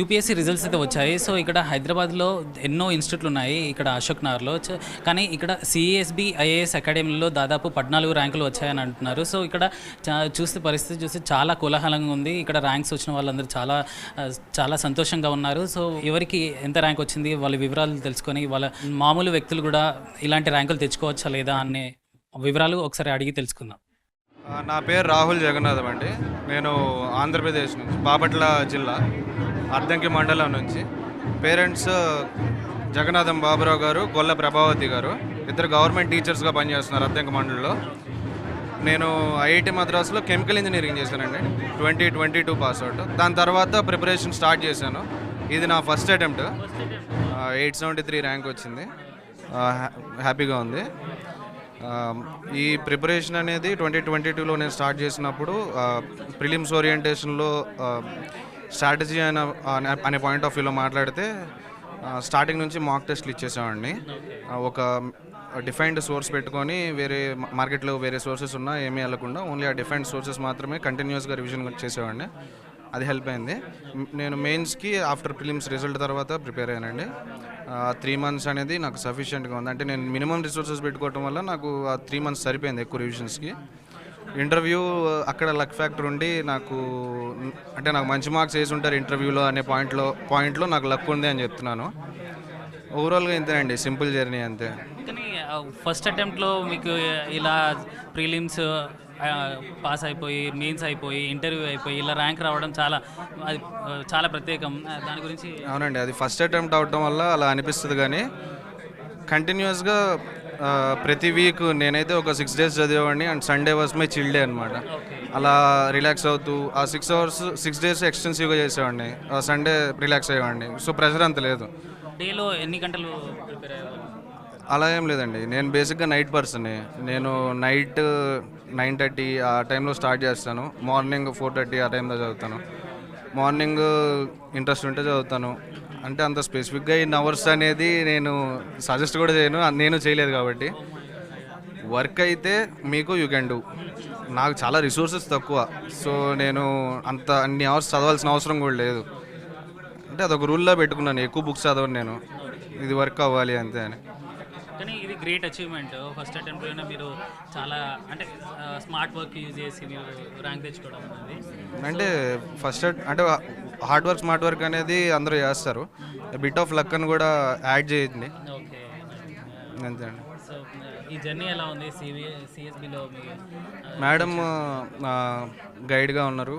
UPSC results అయితే వచ్చాయి. So ఇక్కడ హైదరాబాద్లో ఎన్నో ఇన్స్టిట్యూట్లు ఉన్నాయి. ఇక్కడ అశోక్ నగర్లో. కానీ ఇక్కడ సిఎస్బి ఐఏఎస్ అకాడమీలో దాదాపు పద్నాలుగు ర్యాంకులు వచ్చాయని అంటున్నారు. సో ఇక్కడ చా- చూస్తే పరిస్థితి చూస్తే చాలా కోలాహలంగా ఉంది. ఇక్కడ ర్యాంక్స్ వచ్చిన వాళ్ళందరూ చాలా చాలా సంతోషంగా ఉన్నారు. సో ఎవరికి ఎంత ర్యాంక్ వచ్చింది వాళ్ళ వివరాలు తెలుసుకొని వాళ్ళ మామూలు వ్యక్తులు కూడా ఇలాంటి ర్యాంకులు తెచ్చుకోవచ్చా లేదా అనే వివరాలు ఒకసారి అడిగి తెలుసుకుందాం. నా పేరు రాహుల్ జగన్నాథం అండి. నేను ఆంధ్రప్రదేశ్ నుంచి బాపట్ల జిల్లా. అద్దంకి మండలం నుంచి. పేరెంట్స్ జగన్నాథం బాబురావు గారు గొల్ల ప్రభావతి గారు. ఇద్దరు గవర్నమెంట్ టీచర్స్గా పనిచేస్తున్నారు అద్దంకి మండలిలో. నేను ఐఐటి మద్రాసులో కెమికల్ ఇంజనీరింగ్ చేశానండి. Twenty twenty two pass out. దాని తర్వాత ప్రిపరేషన్ స్టార్ట్ చేశాను. ఇది నా first attempt. Eight seventy three rank వచ్చింది. హ్యా- హ్యాపీగా ఉంది. ఈ ప్రిపరేషన్ అనేది ట్వంటీ ట్వంటీ టూలో నేను స్టార్ట్ చేసినప్పుడు ప్రిలిమ్స్ ఓరియంటేషన్లో స్ట్రాటజీ అనే అనే- పాయింట్ ఆఫ్ వ్యూలో మాట్లాడితే స్టార్టింగ్ నుంచి మాక్ టెస్ట్లు ఇచ్చేసామండి ఒక డిఫైన్డ్ సోర్స్ పెట్టుకొని వేరే మార్కెట్లో వేరే సోర్సెస్ ఉన్నా ఏమీ వెళ్ళకుండా ఓన్లీ ఆ డిఫైన్డ్ సోర్సెస్ మాత్రమే కంటిన్యూస్గా రివిజన్ చేసేవాడిని. అది హెల్ప్ అయింది. నేను మెయిన్స్కి ఆఫ్టర్ ప్రిలిమ్స్ రిజల్ట్ తర్వాత ప్రిపేర్ అయ్యానండి. త్రీ మంత్స్ అనేది నాకు సఫిషియెంట్గా ఉంది. అంటే నేను మినిమం రిసోర్సెస్ పెట్టుకోవటం వల్ల నాకు ఆ త్రీ మంత్స్ సరిపోయింది ఎక్కువ రివిజన్స్కి ఇంటర్వ్యూ అక్కడ లక్ ఫ్యాక్టర్ ఉండి నాకు అంటే నాకు మంచి మార్క్స్ వేసి ఉంటారు ఇంటర్వ్యూలో అనే పాయింట్లో పాయింట్లో నాకు లక్ ఉంది అని చెప్తున్నాను. ఓవరాల్గా ఇంతేనండి సింపుల్ జర్నీ అంతే. కానీ ఫస్ట్ అటెంప్ట్లో మీకు ఇలా ప్రీలిమ్స్ పాస్ అయిపోయి మెయిన్స్ అయిపోయి ఇంటర్వ్యూ అయిపోయి ఇలా ర్యాంక్ రావడం చాలా అది చాలా ప్రత్యేకం. దాని గురించి అవునండి అది ఫస్ట్ అటెంప్ట్ అవటం వల్ల అలా అనిపిస్తుంది కానీ కంటిన్యూస్గా ప్రతి వీక్ నేనైతే ఒక six days చదివేవాడిని and Sunday was my chill day అనమాట అలా రిలాక్స్ అవుతూ ఆ సిక్స్ అవర్స్ సిక్స్ డేస్ ఎక్స్టెన్సివ్గా చేసేవాడిని. సండే రిలాక్స్ అయ్యేవాడిని. సో ప్రెషర్ అంత లేదు. డేలో ఎన్ని గంటలు అలా ఏం లేదండి. నేను బేసిక్గా నైట్ పర్సన్ నేను నైట్ నైన్ థర్టీ ఆ టైంలో స్టార్ట్ చేస్తాను. మార్నింగ్ ఫోర్ థర్టీ ఆ టైంలో చదువుతాను. మార్నింగ్ ఇంట్రెస్ట్ ఉంటే చదువుతాను. అంటే అంత స్పెసిఫిక్గా ఇన్ అవర్స్ అనేది నేను సజెస్ట్ కూడా చేయను. నేను చేయలేదు కాబట్టి. వర్క్ అయితే మీకు యూ కెన్ డూ నాకు చాలా రిసోర్సెస్ తక్కువ. సో నేను అంత అన్ని అవర్స్ చదవాల్సిన అవసరం కూడా లేదు. అంటే అదొక రూల్లో పెట్టుకున్నాను. ఎక్కువ బుక్స్ చదవను నేను. ఇది వర్క్ అవ్వాలి అంతే అని. Great achievement. ఫస్ట్ అటెంప్ట్లోనే మీరు చాలా అంటే స్మార్ట్ వర్క్ యూజ్ చేసి మీరు ర్యాంక్ తెచ్చుకోవడం అనేది. అంటే ఫస్ట్ అంటే హార్డ్ వర్క్ స్మార్ట్ వర్క్ అనేది అందరూ చేస్తారు. బిట్ ఆఫ్ లక్ అని కూడా యాడ్ చేయండి ఓకే. అంతే అండి. సో ఈ జర్నీ ఎలా ఉంది? సిఎస్బిలో మేడం గైడ్గా ఉన్నారు.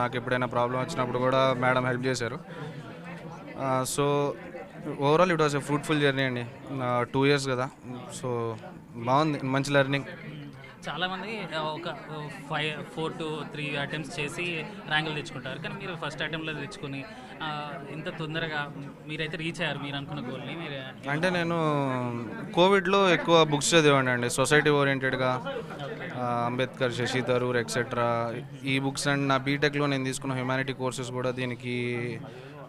నాకు ఎప్పుడైనా ప్రాబ్లం వచ్చినప్పుడు కూడా మేడం హెల్ప్ చేశారు. So overall it was a fruitful journey అండి. టూ ఇయర్స్ కదా. సో బాగుంది. మంచి లెర్నింగ్ చాలామంది ఒక five four to three attempts చేసి ర్యాంకులు తెచ్చుకుంటారు. కానీ మీరు ఫస్ట్ అటెంప్ట్లో తెచ్చుకొని ఇంత తొందరగా మీరైతే రీచ్ అయ్యారు మీరు అనుకున్న గోల్ని మీరు అంటే నేను కోవిడ్లో ఎక్కువ బుక్స్ చదివాను అండి. సొసైటీ ఓరియంటెడ్గా అంబేద్కర్ శశి థరూర్ ఎక్సెట్రా ఈ బుక్స్ అండ్ నా బీటెక్లో నేను తీసుకున్న హ్యుమానిటీ కోర్సెస్ కూడా దీనికి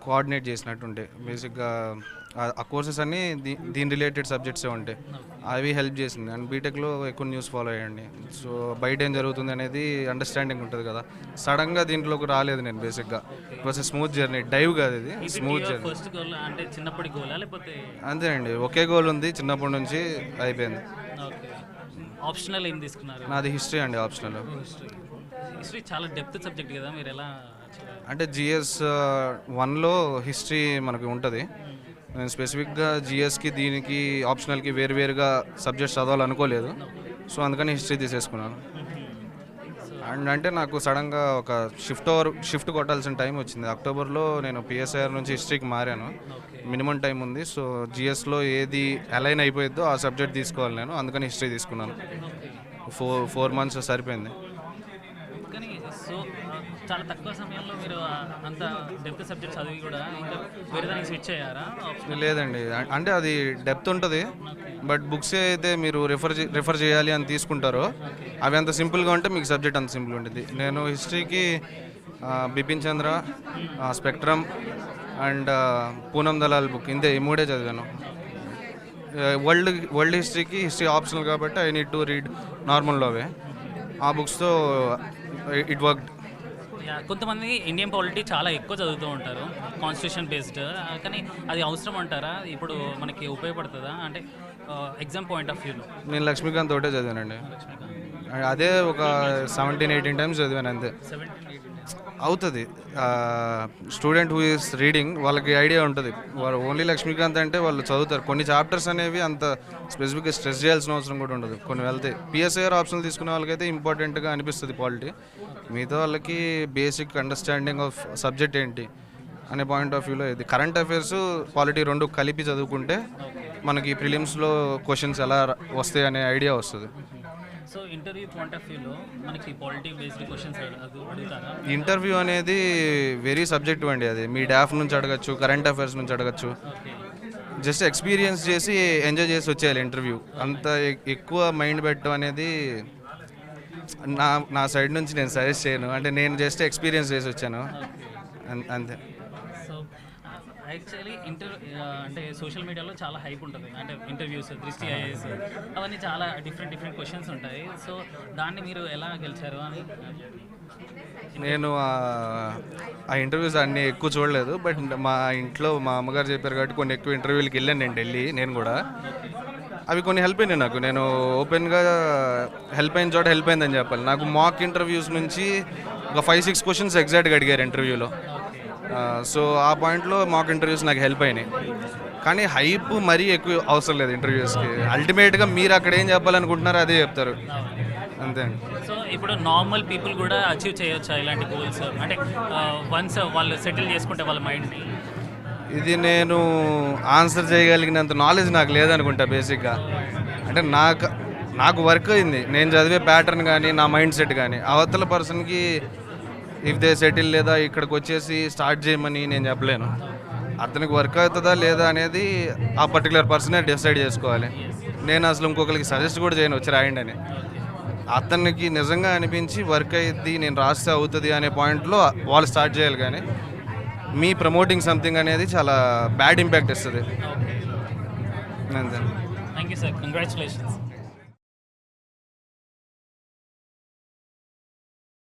కోఆర్డినేట్ చేసినట్టుంటాయి బేసిక్గా ఆ- కోర్సెస్ అన్నీ దీ- దీని రిలేటెడ్ సబ్జెక్ట్సే ఉంటాయి. అవి హెల్ప్ చేసింది. అండ్ బీటెక్లో ఎక్కువ న్యూస్ ఫాలో అయ్యండి. సో బయట ఏం జరుగుతుంది అనేది అండర్స్టాండింగ్ ఉంటుంది కదా. సడన్గా దీంట్లోకి రాలేదు నేను బేసిక్గా ఇట్ స్మూత్ జర్నీ డైవ్ కాదు ఇది. స్మూత్ జర్నీ ఫస్ట్ గోల్ అంటే చిన్నప్పటి గోలా లేకపోతే? అంతే అండి. ఒకే గోల్ ఉంది. చిన్నప్పటి నుంచి అయిపోయింది. ఓకే. ఆప్షనల్ ఏం తీసుకున్నారు? నాది హిస్టరీ అండి ఆప్షనల్ హిస్టరీ హిస్టరీ చాలా డెప్త్ సబ్జెక్ట్ కదా. మీరు ఎలా అంటే జిఎస్ వన్లో హిస్టరీ మనకి ఉంటుంది. నేను స్పెసిఫిక్గా జిఎస్కి దీనికి ఆప్షనల్కి వేరువేరుగా సబ్జెక్ట్స్ చదవాలనుకోలేదు. సో అందుకని హిస్టరీ తీసేసుకున్నాను. అండ్ అంటే నాకు సడన్గా ఒక షిఫ్ట్ ఓవర్ షిఫ్ట్ కొట్టాల్సిన టైం వచ్చింది. అక్టోబర్లో నేను పిఎస్ఐఆర్ నుంచి హిస్టరీకి మారాను. మినిమం టైం ఉంది. సో జిఎస్లో ఏది అలైన్ అయిపోయిద్దో ఆ సబ్జెక్ట్ తీసుకోవాలి నేను. అందుకని హిస్టరీ తీసుకున్నాను. ఫోర్ ఫోర్ మంత్స్ సరిపోయింది. చాలా తక్కువ సమయంలో మీరు అంత డెప్త్ సబ్జెక్ట్ చదివి కూడా ఇంకా వేరే దానికి స్విచ్ అయ్యారా? లేదండి. అంటే అది డెప్త్ ఉంటుంది. బట్ బుక్స్ అయితే మీరు రిఫర్ రిఫర్ చేయాలి అని తీసుకుంటారో అవి అంత సింపుల్గా ఉంటే మీకు సబ్జెక్ట్ అంత సింపుల్ ఉంటుంది నేను హిస్టరీకి Bipin Chandra Spectrum and Poonam Dalal book ఇంతే ఈ మూడే చదివాను. వరల్డ్ వరల్డ్ హిస్టరీకి హిస్టరీ ఆప్షనల్ కాబట్టి I need to read normal లోవే. ఆ బుక్స్తో ఇట్ వర్క్ కొంతమంది ఇండియన్ పాలిటీ చాలా ఎక్కువ చదువుతూ ఉంటారు కాన్స్టిట్యూషన్ బేస్డ్ కానీ అది అవసరం అంటారా? ఇప్పుడు మనకి ఉపయోగపడుతుందా? అంటే ఎగ్జామ్ పాయింట్ ఆఫ్ వ్యూలో నేను లక్ష్మీకాంత్ ఒకటే చదివానండి. అదే ఒక సెవెంటీన్ ఎయిటీన్ టైమ్స్ చదివాను అంతే. సెవెంటీన్ ఎయిటీన్ అవుతుంది. స్టూడెంట్ హూ ఈస్ రీడింగ్ వాళ్ళకి ఐడియా ఉంటుంది. వాళ్ళు ఓన్లీ లక్ష్మీకాంత్ అంటే వాళ్ళు చదువుతారు. కొన్ని చాప్టర్స్ అనేవి అంత స్పెసిఫిక్గా స్ట్రెస్ చేయాల్సిన అవసరం కూడా ఉండదు. కొన్ని వెళ్తాయి పిఎస్ఐఆర్ ఆప్షన్లు తీసుకునే వాళ్ళకైతే ఇంపార్టెంట్గా అనిపిస్తుంది పాలిటీ మిగతా వాళ్ళకి బేసిక్ అండర్స్టాండింగ్ ఆఫ్ సబ్జెక్ట్ ఏంటి అనే పాయింట్ ఆఫ్ వ్యూలో ఇది. కరెంట్ అఫైర్స్ పాలిటీ రెండు కలిపి చదువుకుంటే మనకి ప్రిలిమ్స్లో క్వశ్చన్స్ ఎలా వస్తాయి అనే ఐడియా వస్తుంది. సో ఇంటర్వ్యూ పాయింట్ ఆఫ్ వ్యూలో మనకి పాలిటీ బేస్డ్ క్వశ్చన్స్ అడుగుతారా? ఇంటర్వ్యూ అనేది వెరీ సబ్జెక్టివ్ అండి అది. మీ డాఫ్ నుంచి అడగచ్చు కరెంట్ అఫైర్స్ నుంచి అడగచ్చు. జస్ట్ ఎక్స్పీరియన్స్ చేసి ఎంజాయ్ చేసి వచ్చేయాలి ఇంటర్వ్యూ అంత ఎక్కువ మైండ్ పెట్టడం అనేది నా నా సైడ్ నుంచి నేను సజెస్ట్ చేయను. అంటే నేను జస్ట్ ఎక్స్పీరియన్స్ చేసి వచ్చాను. అంతే. యాక్చువల్లీ ఇంటర్ అంటే సోషల్ మీడియాలో చాలా హైప్ ఉంటుంది. అంటే ఇంటర్వ్యూస్ దృష్టి ఐఏఎస్ అవన్నీ చాలా డిఫరెంట్ డిఫరెంట్ క్వశ్చన్స్ ఉంటాయి. సో దాన్ని మీరు ఎలా గెలిచారు అని? నేను ఆ- ఇంటర్వ్యూస్ అన్ని ఎక్కువ చూడలేదు. బట్ మా ఇంట్లో మా అమ్మగారు చెప్పారు కాబట్టి కొన్ని ఎక్కువ ఇంటర్వ్యూలకి వెళ్ళాను నేను ఢిల్లీ నేను కూడా. అవి కొన్ని హెల్ప్ అయినాయి నాకు. నేను ఓపెన్గా హెల్ప్ అయిన చోట హెల్ప్ అయిందని చెప్పాలి. నాకు మాక్ ఇంటర్వ్యూస్ నుంచి ఒక ఫైవ్ సిక్స్ క్వశ్చన్స్ ఎగ్జాక్ట్గా అడిగారు ఇంటర్వ్యూలో సో ఆ పాయింట్లో మాక్ ఇంటర్వ్యూస్ నాకు హెల్ప్ అయినాయి. కానీ హైప్ మరీ ఎక్కువ అవసరం లేదు ఇంటర్వ్యూస్కి. అల్టిమేట్గా మీరు అక్కడ ఏం చెప్పాలనుకుంటున్నారో అదే చెప్తారు. అంతే. అండి సో ఇప్పుడు నార్మల్ పీపుల్ కూడా అచీవ్ చేయొచ్చా ఇలాంటి గోల్స్? అంటే వన్స్ వాళ్ళు సెటిల్ చేసుకుంటే వాళ్ళ మైండ్ని? ఇది నేను ఆన్సర్ చేయగలిగినంత నాలెడ్జ్ నాకు లేదనుకుంటా బేసిక్గా. అంటే నాకు నాకు వర్క్ అయింది. నేను చదివే ప్యాటర్న్ కానీ నా మైండ్ సెట్ కానీ. అవతల పర్సన్కి ఇఫ్ దే సెటిల్ లేదా ఇక్కడికి వచ్చేసి స్టార్ట్ చేయమని నేను చెప్పలేను. అతనికి వర్క్ అవుతుందా లేదా అనేది ఆ పర్టికులర్ పర్సనే డిసైడ్ చేసుకోవాలి. నేను అసలు ఇంకొకరికి సజెస్ట్ కూడా చేయను వచ్చి రాయండి అని. అతనికి నిజంగా అనిపించి వర్క్ అయ్యిద్ది నేను రాస్తే అవుతుంది అనే పాయింట్లో వాళ్ళు స్టార్ట్ చేయాలి కానీ మీ ప్రమోటింగ్ సంథింగ్ అనేది చాలా బ్యాడ్ ఇంపాక్ట్ ఇస్తుంది. Thank you sir congratulations